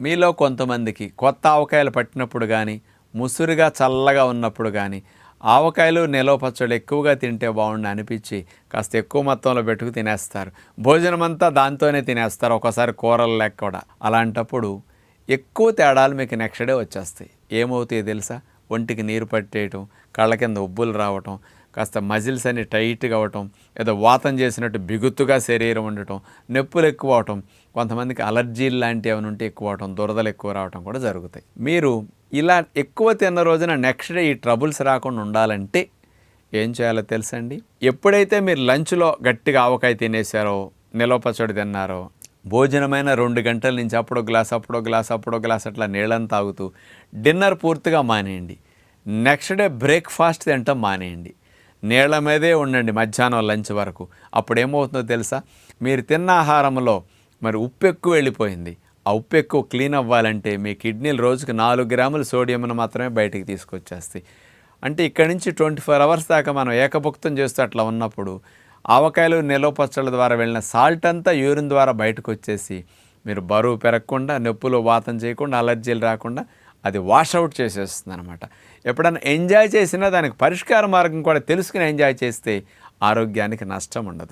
మీలో కొంతమందికి కొత్త ఆవకాయలు పట్టినప్పుడు కానీ ముసురుగా చల్లగా ఉన్నప్పుడు కానీ ఆవకాయలు నిలవ పచ్చడి ఎక్కువగా తింటే బాగుండు అనిపించి కాస్త ఎక్కువ మొత్తంలో పెట్టుకు తినేస్తారు. భోజనం అంతా దాంతోనే తినేస్తారు ఒకసారి కూరలు లేక కూడా. అలాంటప్పుడు ఎక్కువ తేడాలు మీకు నెక్స్ట్ డే వచ్చేస్తాయి. ఏమవుతాయో తెలుసా? ఒంటికి నీరు పట్టేయటం కళ్ళ కింద ఉబ్బులు రావటం కాస్త మజిల్స్ అన్ని టైట్గా అవటం ఏదో వాతం చేసినట్టు బిగుతుగా శరీరం ఉండటం నొప్పులు ఎక్కువ అవటం కొంతమందికి అలర్జీలు లాంటివి ఏమైనా ఉంటే ఎక్కువ అవటం దురదలు ఎక్కువ రావటం కూడా జరుగుతాయి. మీరు ఇలా ఎక్కువ తిన్న రోజున నెక్స్ట్ డే ఈ ట్రబుల్స్ రాకుండా ఉండాలంటే ఏం చేయాలో తెలుసండి? ఎప్పుడైతే మీరు లంచ్లో గట్టిగా ఆవకాయ తినేసారో నిలవపచ్చడి తిన్నారో భోజనమైన రెండు గంటల నుంచి అప్పుడో గ్లాస్ అప్పుడో గ్లాస్ అప్పుడో గ్లాస్ అట్లా నీళ్ళని తాగుతూ డిన్నర్ పూర్తిగా మానేయండి. నెక్స్ట్ డే బ్రేక్ఫాస్ట్ తింటాం మానేయండి. నీళ్ళ మీదే ఉండండి మధ్యాహ్నం లంచ్ వరకు. అప్పుడు ఏమవుతుందో తెలుసా? మీరు తిన్న ఆహారంలో మరి ఉప్పు ఎక్కువ వెళ్ళిపోయింది. ఆ ఉప్పు ఎక్కువ క్లీన్ అవ్వాలంటే మీ కిడ్నీలు రోజుకి నాలుగు గ్రాముల సోడియంను మాత్రమే బయటికి తీసుకొచ్చేస్తాయి. అంటే ఇక్కడి నుంచి ట్వంటీ ఫోర్ అవర్స్ దాకా మనం ఏకభుక్తం చేస్తూ అట్లా ఉన్నప్పుడు ఆవకాయలు నిలవ పచ్చళ్ళ ద్వారా వెళ్ళిన సాల్ట్ అంతా యూరిన్ ద్వారా బయటకు వచ్చేసి మీరు బరువు పెరగకుండా నొప్పులు వాతం చేయకుండా అలర్జీలు రాకుండా అది వాషౌట్ చేసేస్తుంది అనమాట ఎప్పుడైనా ఎంజాయ్ చేసినా దానికి పరిష్కార మార్గం కూడా తెలుసుకుని ఎంజాయ్ చేస్తే ఆరోగ్యానికి నష్టం ఉండదు.